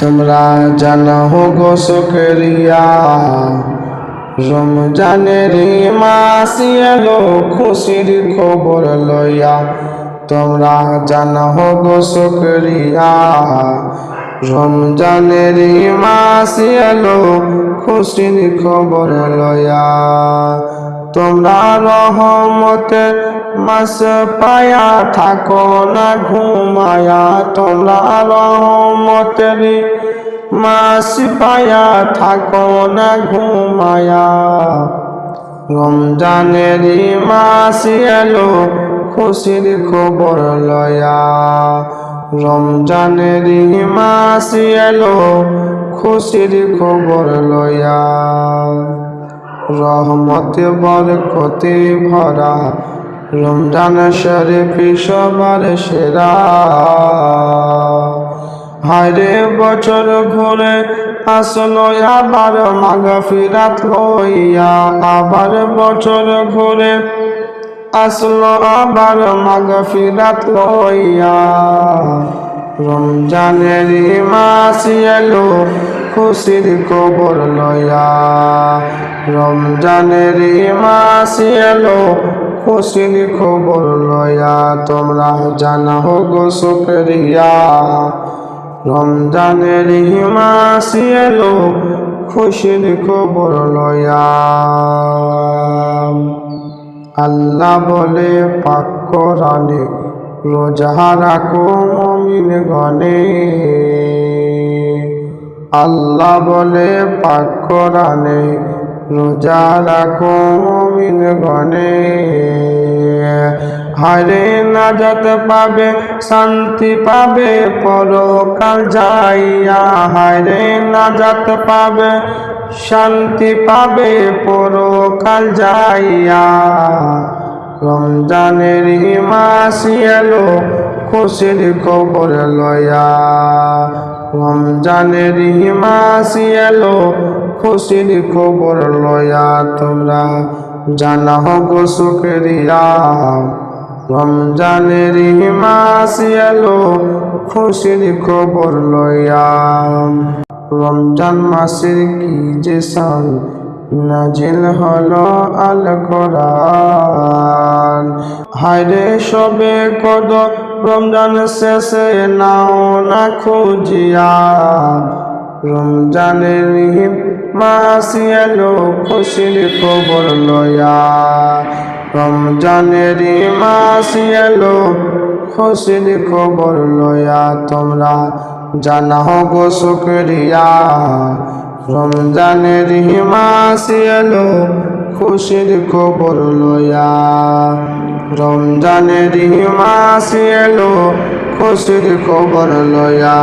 তোমরা জানো গো শুকরিয়া। রমজানের মাস এলো খুশির খবর লইয়া। তোমরা জানো গো শুকরিয়া। রমজানের মাস এলো খুশির খবর লইয়া। তোমরা রহমতের মাস পায়া থাকো না ঘুমায়া। তোমরা রহমতের মাস পায়া থাকো না ঘুমায়া। রমজানের মাস এলো, খুশির খবর লয়া। রমজানের মাস এলো, খুশির খবর লয়া। রহমতে বরকতে ভরা। রমজান শরীফ সবার সেরা। হায়রে বছর ঘুরে আসলো আবার মাগা ফিরাত লইয়া। আবার বছর ঘুরে আসলো আবার মাগা ফিরাত লইয়া। রমজানের মাস এলো, খুশির কবর লয়া রমজানের মাস এলো, খুশির খবর লয়া, তোমরা জানা গো শুকরিয়া রমজানের মাস এলো, খুশির খবর লয়া। আল্লাহ বলে, পাক কোরআনে রোজা রাখো মমিন গনে আল্লাহ বলে, পাক কোরআনে রাখো মমিন গনে হারে পাবে শান্তি পাবে পরকাল যাইয়া হারে নাজাত পাবে শান্তি পাবে পরকাল যাইয়া রমজানের মাস এলো খুশির খবর লয়া রমজানের মাস এলো খুশির খবর লয়া তোমরা। জানা গো শুকরিয়া রমজানের মাস এলো, খুশির খবর লয়া। রমজান মাসের কি যে সাল, নাজিল হলো আল কোরআন। হায়রে সবে কদ রমজান শেষে নাও না খুঁজিয়া। রমজানের মাস এলো খুশির খবর লয়া। রমজানের মাস এলো খুশির খবর লয়া। তোমরা জানাও গো শুকরিয়া। রমজানের মাস এলো খুশির খবর লয়া। রমজানের মাস খুশির খবর লয়া।